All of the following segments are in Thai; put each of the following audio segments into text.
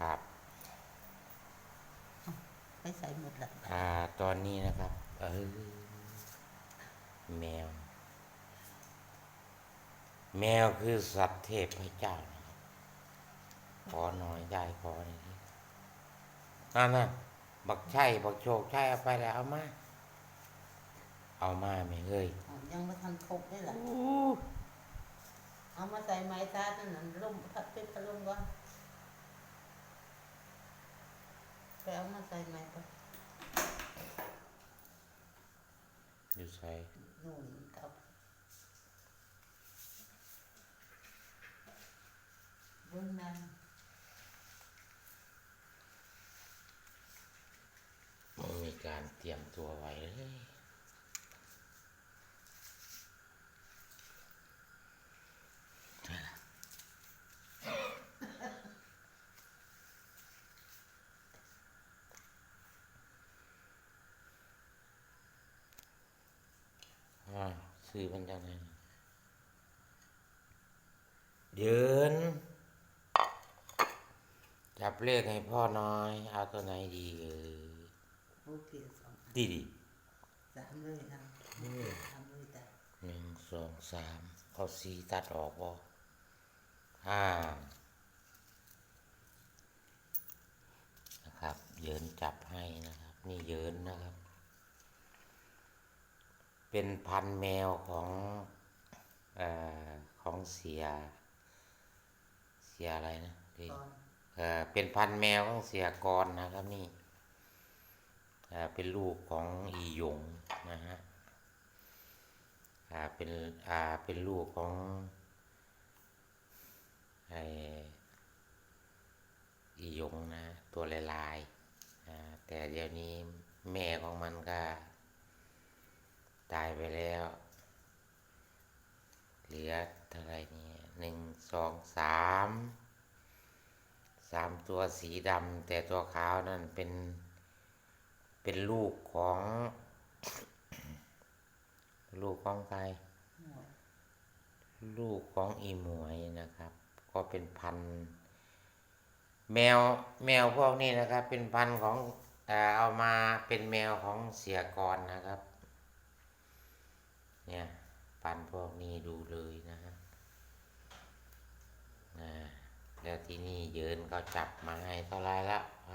ครับไปใส่หมดละอ่า ตอนนี้นะครับ เออแมว แมวคือสัตว์เทพพระเจ้านะครับขอหน่อยยายขอหน่อยดินั่นน่ะบักไช่บักโชคไช่เอาไปแล้วเอามา เอามาไม่เฮ้ยอ๋อยังไม่ทันครบเลยล่ะเอามาใส่ไม้ตาตั้งนั้นล่มพัดเป็นพัดลมก่อน ไปเอามาใส่ไม้ไปอยู่ใส่นู่นกับเบื้องนั้นมันมีการเตรียมตัวไว้เลย อ่าซื้อมันจังไงเดิน จับเลขให้พ่อหน้อย เอาตัวไหนดีเออโอเคสองอันดีดีสามเลยนะสามเลยแต่หนึ่งสองสามเอาสีตัดออกบ่ห้านะครับ เยินจับให้นะครับ นี่เยินนะครับ เป็นพันธุ์แมวของเอ่อของเสีย เสียอะไรนะที่ก่อนเอ่อเป็นพันธุ์แมวของเสียกรนะครับนี่เอ่อเป็นลูกของอีหยงนะฮะอ่าเป็นอ่าเป็นลูกของไออีหยงนะตัวลายๆอ่าแต่เดี๋ยวนี้แม่ของมันก็ ตายไปแล้ว เหลือเท่าไรนี่หนึ่งสองสามสามตัวสีดำแต่ตัวขาวนั่นเป็น เป็นลูกของ ลูกของใครลูกของอีหมวยนะครับ ก็เป็นพัน แมวแมวพวกนี้นะครับ เป็นพันของเอามาเป็นแมวของเสียกรนะครับ เนี่ยพันพวกนี้ดูเลยนะฮะนะแล้วที่นี่เยินเขาจับมาให้เท่าไรละไป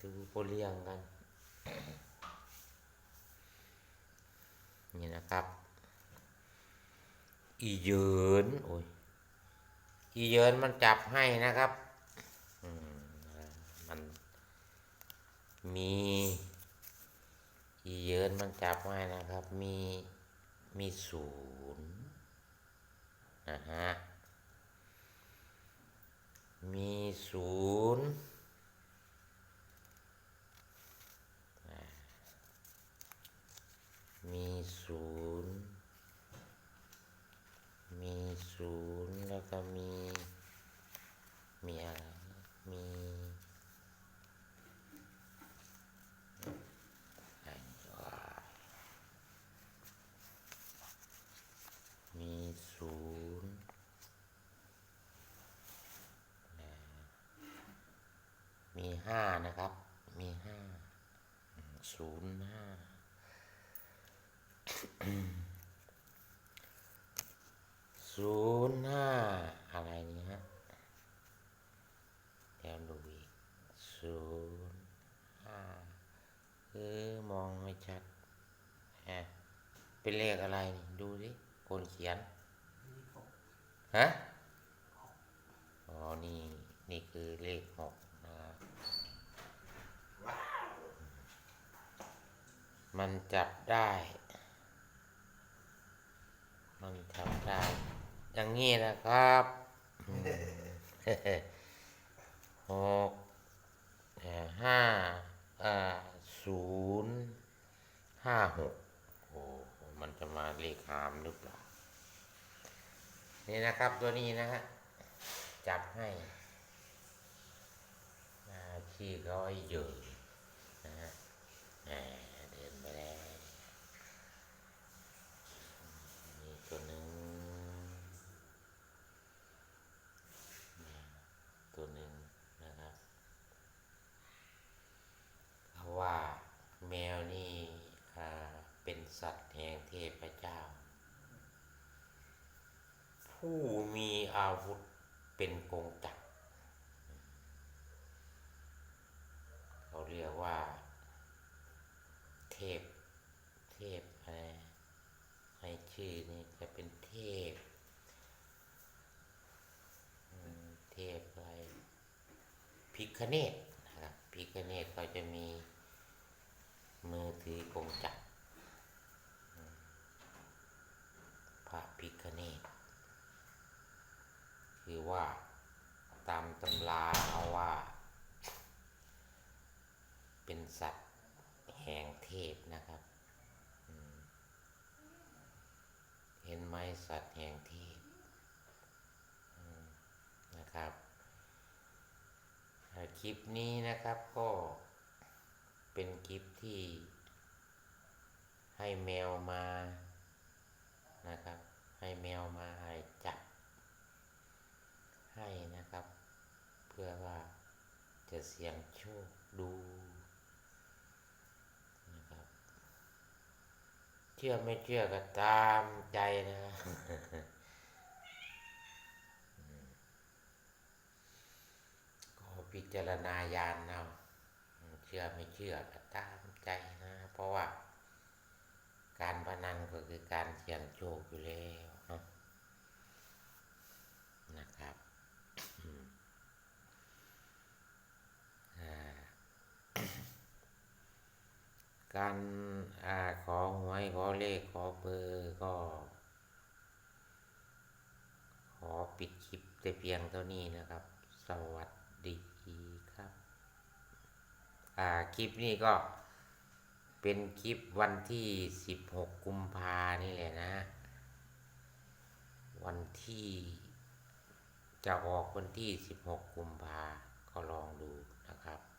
ดูโปเลียงกัน นี่นะครับ อีเยินโอ้ยอีเยินมันจับให้นะครับ มันมี อีเยินมันจับให้นะครับ มีมีศูนย์นะฮะ มีศูนย์มีศูนย์มีศูนย์แล้วก็มี มีอะไร มีอะไรวะมีศูนย์อ่า มีห้านะครับ มีห้าอืมศูนย์ห้าศูนย์ห้าอะไรนี่ฮะเดี๋ยวดูอีกศูนย์ห้าเออมองไม่ชัดแฮะเป็นเลขอะไรนี่ดูสิคนเขียนมีหกฮะอ๋อนี่ นี่คือเลขหกนะครับ มันจับได้ มันจับได้ อย่างนี้นะครับหกห้าศูนย์ห้าหกโอ้มันจะมาเลขหามหรือเปล่า นี่นะครับตัวนี้นะฮะ จับให้อ่าชื่อเขาไอ้เหยินนะฮะแหมเดินไปแล้วนี่ตัวหนึ่ง สัตว์แห่งเทพเจ้า ผู้มีอาวุธเป็นกงจักรเขาเรียกว่า เทพ เทพอะไรให้ชื่อนี่จะเป็นเทพ เทพอะไรพิคเนตนะครับพิคเนตเขาจะมีมือถือกงจักรอืมพระพิคเนต คือว่าตามตำราเอาว่า เป็นสัตว์แห่งเทพนะครับ เห็นไหมสัตว์แห่งเทพนะครับคลิปนี้นะครับก็เป็นคลิปที่ให้แมวมานะครับ ให้แมวมาให้จับ ให้นะครับ เพื่อว่าจะเสี่ยงโชคดูนะครับ เชื่อไม่เชื่อก็ตามใจนะก็พิจารณาญาณเอาเชื่อไม่เชื่อก็ตามใจนะ เพราะว่า การพนันก็คือการเสี่ยงโชคอยู่แล้วเนาะนะครับอืมอ่า การอขอหวยขอเลขขอเบอร์ก็ ขอปิดคลิปแต่เพียงเท่านี้นะครับ สวัสดีครับ อ่าคลิปนี้ก็เป็นคลิปวันที่ 16 กุมภานี่แหละนะ วันที่จะออกวันที่ 16 กุมภาก็ลองดูนะครับ